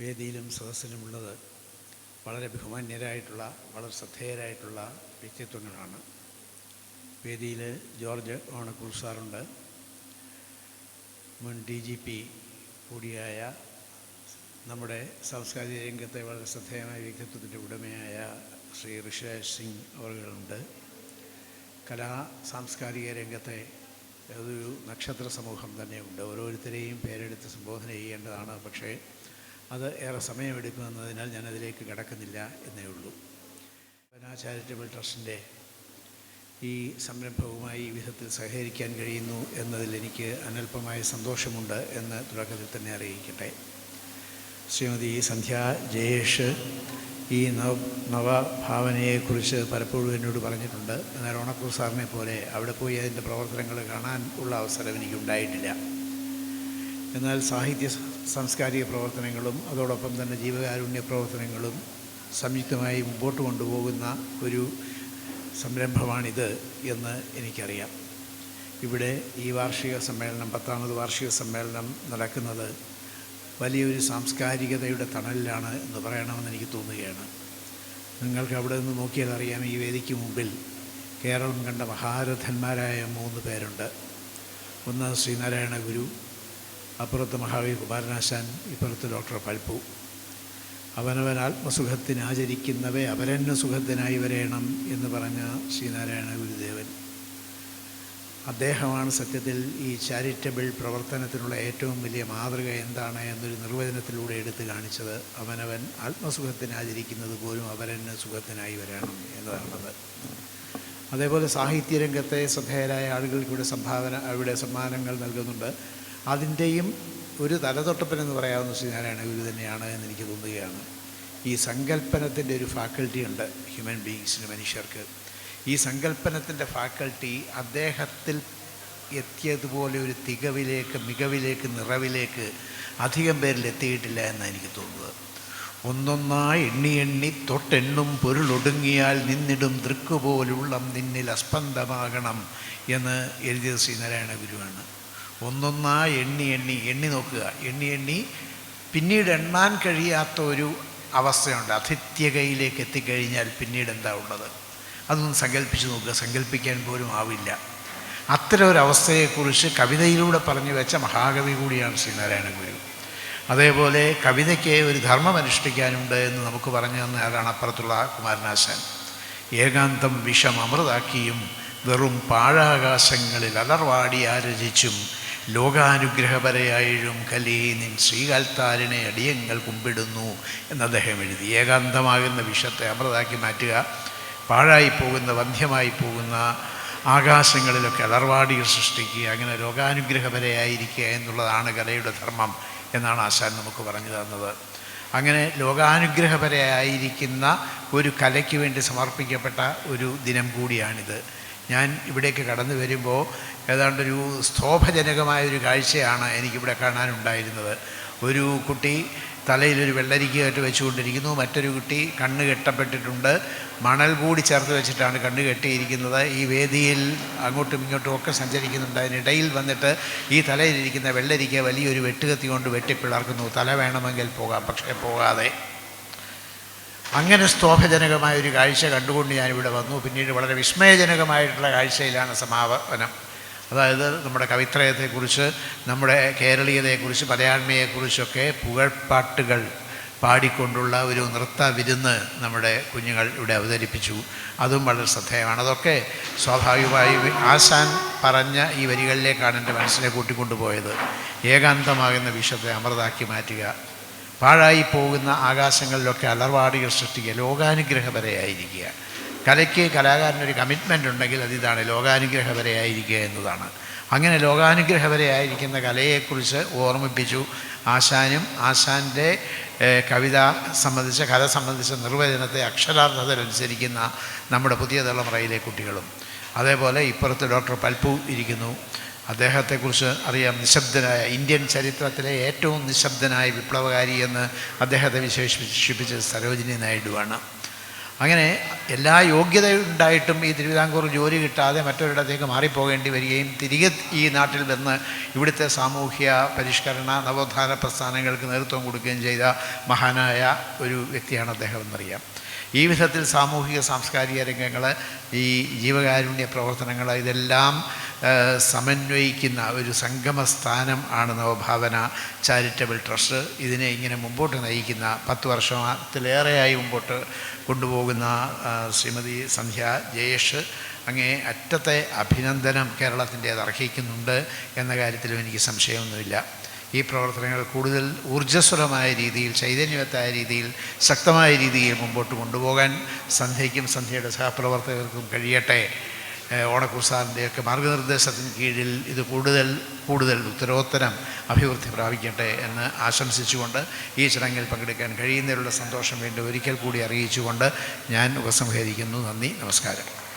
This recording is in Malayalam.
വേദിയിലും സദസ്സിലുമുള്ളത് വളരെ ബഹുമാന്യരായിട്ടുള്ള വളരെ ശ്രദ്ധേയരായിട്ടുള്ള വ്യക്തിത്വങ്ങളാണ്. വേദിയിൽ ജോർജ് ഓണക്കുൾ സാറുണ്ട്. മുൻ ഡി ജി പി കൂടിയായ നമ്മുടെ സാംസ്കാരിക രംഗത്തെ വളരെ ശ്രദ്ധേയമായ വ്യക്തിത്വത്തിന്റെ ഉടമയായ ശ്രീ ഋഷേഷ് സിംഗ് അവരുണ്ട് കലാ സാംസ്കാരിക രംഗത്തെ അതൊരു നക്ഷത്ര സമൂഹം തന്നെയുണ്ട്. ഓരോരുത്തരെയും പേരെടുത്ത് സംബോധന ചെയ്യേണ്ടതാണ്. പക്ഷേ അത് ഏറെ സമയമെടുക്കുമെന്നതിനാൽ ഞാനതിലേക്ക് കടക്കുന്നില്ല എന്നേ ഉള്ളൂ. പനാ ചാരിറ്റബിൾ ട്രസ്റ്റിന്റെ ഈ സംരംഭവുമായി ഈ വിധത്തിൽ സഹകരിക്കാൻ കഴിയുന്നു എന്നതിൽ എനിക്ക് അനൽപമായ സന്തോഷമുണ്ട് എന്ന് തുടക്കത്തിൽ തന്നെ അറിയിക്കട്ടെ. ശ്രീമതി സന്ധ്യ ജയേഷ് ഈ നവ നവഭാവനയെക്കുറിച്ച് പലപ്പോഴും എന്നോട് പറഞ്ഞിട്ടുണ്ട്. എന്നാൽ ഓണക്കൂർ സാറിനെ പോലെ അവിടെ പോയി അതിന്റെ പ്രവർത്തനങ്ങൾ കാണാൻ ഉള്ള അവസരം എനിക്കുണ്ടായിട്ടില്ല. എന്നാൽ സാഹിത്യ സാംസ്കാരിക പ്രവർത്തനങ്ങളും അതോടൊപ്പം തന്നെ ജീവകാരുണ്യ പ്രവർത്തനങ്ങളും സംയുക്തമായി മുമ്പോട്ട് കൊണ്ടുപോകുന്ന ഒരു സംരംഭമാണിത് എന്ന് എനിക്കറിയാം. ഇവിടെ ഈ വാർഷിക സമ്മേളനം പത്താമത് വാർഷിക സമ്മേളനം നടക്കുന്നത് വലിയൊരു സാംസ്കാരികതയുടെ തണലിലാണ് എന്ന് പറയണമെന്ന് എനിക്ക് തോന്നുകയാണ്. നിങ്ങൾക്ക് അവിടെ നിന്ന് നോക്കിയാൽ അറിയാം ഈ വേദിക്ക് മുമ്പിൽ കേരളം കണ്ട മഹാരഥന്മാരായ മൂന്ന് പേരുണ്ട്. ഒന്ന് ശ്രീനാരായണ ഗുരു അപ്പുറത്ത് മഹാവീർ കുമാരനാശാൻ ഇപ്പുറത്ത് ഡോക്ടർ പൽപ്പു. അവനവൻ ആത്മസുഖത്തിന് ആചരിക്കുന്നവേ അപരന്യ സുഖത്തിനായി വരേണം എന്ന് പറഞ്ഞ ശ്രീനാരായണ ഗുരുദേവൻ. അദ്ദേഹമാണ് സത്യത്തിൽ ഈ ചാരിറ്റബിൾ പ്രവർത്തനത്തിനുള്ള ഏറ്റവും വലിയ മാതൃക എന്താണ് എന്നൊരു നിർവചനത്തിലൂടെ എടുത്തു കാണിച്ചത്. അവനവൻ ആത്മസുഖത്തിന് ആചരിക്കുന്നത് പോലും അവരെന്നെ സുഖത്തിനായി വരണം എന്നതാണത്. അതേപോലെ സാഹിത്യരംഗത്തെ ശ്രദ്ധേയരായ ആളുകൾക്കിവിടെ സംഭാവന അവിടെ സമ്മാനങ്ങൾ നൽകുന്നുണ്ട്. അതിന്റെയും ഒരു തലതൊട്ടപ്പനെന്ന് പറയാവുന്ന ശ്രീനാരായണ ഗുരു തന്നെയാണ് എന്ന് എനിക്ക് തോന്നുകയാണ്. ഈ സങ്കല്പനത്തിന്റെ ഒരു ഫാക്കൽറ്റി ഉണ്ട് ഹ്യൂമൻ ബീങ്സിന് മനുഷ്യർക്ക്. ഈ സങ്കല്പനത്തിന്റെ ഫാക്കൽറ്റി അദ്ദേഹത്തിൽ എത്തിയതുപോലെ ഒരു തികവിലേക്ക് മികവിലേക്ക് നിറവിലേക്ക് അധികം പേരിൽ എത്തിയിട്ടില്ല എന്നാണ് എനിക്ക് തോന്നുന്നത്. ഒന്നൊന്നായി എണ്ണി എണ്ണി തൊട്ടെണ്ണും പൊരുളൊടുങ്ങിയാൽ നിന്നിടും ദൃക്കുപോലുള്ളം നിന്നിൽ അസ്പന്ദമാകണം എന്ന് എഴുതിയത് ശ്രീനാരായണ ഗുരുവാണ്. ഒന്നൊന്നായി എണ്ണി എണ്ണി എണ്ണി നോക്കുക. എണ്ണി എണ്ണി. പിന്നീട് എണ്ണാൻ കഴിയാത്ത ഒരു അവസ്ഥയുണ്ട്. അതിഥ്യകയിലേക്ക് എത്തിക്കഴിഞ്ഞാൽ പിന്നീട് എന്താ ഉള്ളത്? അതൊന്ന് സങ്കല്പിച്ച് നോക്കുക. സങ്കല്പിക്കാൻ പോലും ആവില്ല. അത്തരം ഒരു അവസ്ഥയെക്കുറിച്ച് കവിതയിലൂടെ പറഞ്ഞു വെച്ച മഹാകവി കൂടിയാണ് ശ്രീനാരായണ ഗുരു. അതേപോലെ കവിതയ്ക്ക് ഒരു ധർമ്മം അനുഷ്ഠിക്കാനുണ്ട് എന്ന് നമുക്ക് പറഞ്ഞു തന്ന ആളാണ് അപ്പുറത്തുള്ള കുമാരനാശാൻ. ഏകാന്തം വിഷം അമൃതാക്കിയും വെറും പാഴാകാശങ്ങളിൽ അലർവാടി ആരചിച്ചും ലോകാനുഗ്രഹപരയായും കലി നിൻ ശ്രീകാൽത്താരിനെ അടിയങ്ങൾ കുമ്പിടുന്നു എന്ന് അദ്ദേഹം എഴുതി. ഏകാന്തമാകുന്ന വിഷത്തെ അമൃതാക്കി മാറ്റുക പാഴായി പോകുന്ന വന്ധ്യമായി പോകുന്ന ആകാശങ്ങളിലൊക്കെ അലർവാടികൾ സൃഷ്ടിക്കുക അങ്ങനെ ലോകാനുഗ്രഹപരയായിരിക്കുക എന്നുള്ളതാണ് കലയുടെ ധർമ്മം എന്നാണ് ആശാൻ നമുക്ക് പറഞ്ഞു തന്നത്. അങ്ങനെ ലോകാനുഗ്രഹപരയായിരിക്കുന്ന ഒരു കലയ്ക്ക് വേണ്ടി സമർപ്പിക്കപ്പെട്ട ഒരു ദിനം കൂടിയാണിത്. ഞാൻ ഇവിടേക്ക് കടന്നു വരുമ്പോൾ ഏതാണ്ടൊരു സ്തോഭജനകമായ ഒരു കാഴ്ചയാണ് എനിക്കിവിടെ കാണാനുണ്ടായിരുന്നത്. ഒരു കുട്ടി തലയിലൊരു വെള്ളരിക്ക കെട്ട് വെച്ചുകൊണ്ടിരിക്കുന്നു. മറ്റൊരു കുട്ടി കണ്ണ് കെട്ടപ്പെട്ടിട്ടുണ്ട്. മണൽ കൂടി ചേർത്ത് വെച്ചിട്ടാണ് കണ്ണ് കെട്ടിയിരിക്കുന്നത്. ഈ വേദിയിൽ അങ്ങോട്ടും ഇങ്ങോട്ടും ഒക്കെ സഞ്ചരിക്കുന്നുണ്ട്. അതിനിടയിൽ വന്നിട്ട് ഈ തലയിലിരിക്കുന്ന വെള്ളരിക്ക വലിയൊരു വെട്ടുകത്തി കൊണ്ട് വെട്ടിപ്പിളർക്കുന്നു തല വേണമെങ്കിൽ പോകാം പക്ഷേ പോകാതെ. അങ്ങനെ സ്തോഭജനകമായ ഒരു കാഴ്ച കണ്ടുകൊണ്ട് ഞാനിവിടെ വന്നു. പിന്നീട് വളരെ വിസ്മയജനകമായിട്ടുള്ള കാഴ്ചയിലാണ് സമാപനം. അതായത് നമ്മുടെ കവിത്രയത്തെക്കുറിച്ച് നമ്മുടെ കേരളീയതയെക്കുറിച്ച് മലയാണ്മയെക്കുറിച്ചൊക്കെ പുകഴ്പാട്ടുകൾ പാടിക്കൊണ്ടുള്ള ഒരു നൃത്ത വിരുന്ന് നമ്മുടെ കുഞ്ഞുങ്ങൾ ഇവിടെ അവതരിപ്പിച്ചു. അതും വളരെ ശ്രദ്ധേയമാണ്. അതൊക്കെ സ്വാഭാവികമായി ആശാൻ പറഞ്ഞ ഈ വരികളിലേക്കാണ് എന്റെ മനസ്സിനെ കൂട്ടിക്കൊണ്ടുപോയത്. ഏകാന്തമാകുന്ന വിഷത്തെ അമൃതാക്കി മാറ്റുക. പാഴായി പോകുന്ന ആകാശങ്ങളിലൊക്കെ അലർവാടികൾ സൃഷ്ടിക്കുക. ലോകാനുഗ്രഹപരയായിരിക്കുക കലയ്ക്ക് കലാകാരനൊരു കമ്മിറ്റ്മെന്റ് ഉണ്ടെങ്കിൽ അതിതാണ് ലോകാനുഗ്രഹപരയായിരിക്കുക എന്നതാണ്. അങ്ങനെ ലോകാനുഗ്രഹപരയായിരിക്കുന്ന കലയെക്കുറിച്ച് ഓർമ്മിപ്പിച്ചു. ആശാനും ആശാന്റെ കവിത സംബന്ധിച്ച കല സംബന്ധിച്ച നിർവചനത്തെ അക്ഷരാർത്ഥത്തിലനുസരിക്കുന്ന നമ്മുടെ പുതിയ തലമുറയിലെ കുട്ടികളും. അതേപോലെ ഇപ്പുറത്ത് ഡോക്ടർ പൽപ്പു ഇരിക്കുന്നു. അദ്ദേഹത്തെക്കുറിച്ച് അറിയാം. നിശബ്ദനായ ഇന്ത്യൻ ചരിത്രത്തിലെ ഏറ്റവും നിശബ്ദനായ വിപ്ലവകാരി എന്ന് അദ്ദേഹത്തെ വിശേഷിപ്പിച്ചത് സരോജിനി നായിഡുവാണ്. അങ്ങനെ എല്ലാ യോഗ്യതയുണ്ടായിട്ടും ഈ തിരുവിതാംകൂർ ജോലി കിട്ടാതെ മറ്റൊരിടത്തേക്ക് മാറിപ്പോകേണ്ടി വരികയും തിരികെ ഈ നാട്ടിൽ വന്ന് ഇവിടുത്തെ സാമൂഹ്യ പരിഷ്കരണ നവോത്ഥാന പ്രസ്ഥാനങ്ങൾക്ക് നേതൃത്വം കൊടുക്കുകയും ചെയ്ത മഹാനായ ഒരു വ്യക്തിയാണ് അദ്ദേഹം എന്നറിയാം ഈ വിധത്തിൽ സാമൂഹിക സാംസ്കാരിക രംഗങ്ങൾ ഈ ജീവകാരുണ്യ പ്രവർത്തനങ്ങൾ ഇതെല്ലാം സമന്വയിക്കുന്ന ഒരു സംഗമ സ്ഥാനം ആണ് നവഭാവന ചാരിറ്റബിൾ ട്രസ്റ്റ്. ഇതിനെ ഇങ്ങനെ മുമ്പോട്ട് നയിക്കുന്ന പത്ത് വർഷത്തിലേറെയായി മുമ്പോട്ട് കൊണ്ടുപോകുന്ന ശ്രീമതി സന്ധ്യ ജയേഷ് അങ്ങേ അറ്റത്തെ അഭിനന്ദനം കേരളത്തിന്റേത് അർഹിക്കുന്നുണ്ട് എന്ന കാര്യത്തിലും എനിക്ക് സംശയമൊന്നുമില്ല. ഈ പ്രവർത്തനങ്ങൾ കൂടുതൽ ഊർജസ്വലമായ രീതിയിൽ ചൈതന്യവത്തായ രീതിയിൽ ശക്തമായ രീതിയിൽ മുമ്പോട്ട് കൊണ്ടുപോകാൻ സന്ധ്യയ്ക്കും സന്ധ്യയുടെ സഹപ്രവർത്തകർക്കും കഴിയട്ടെ. ഓണക്കൂർ സാറിന്റെയൊക്കെ മാർഗനിർദ്ദേശത്തിന് കീഴിൽ ഇത് കൂടുതൽ കൂടുതൽ ഉത്തരോത്തരം അഭിവൃദ്ധി പ്രാപിക്കട്ടെ എന്ന് ആശംസിച്ചുകൊണ്ട് ഈ ചടങ്ങിൽ പങ്കെടുക്കാൻ കഴിയുന്നതിലുള്ള സന്തോഷം വീണ്ടും ഒരിക്കൽ കൂടി അറിയിച്ചുകൊണ്ട് ഞാൻ ഉപസംഹരിക്കുന്നു. നന്ദി നമസ്കാരം.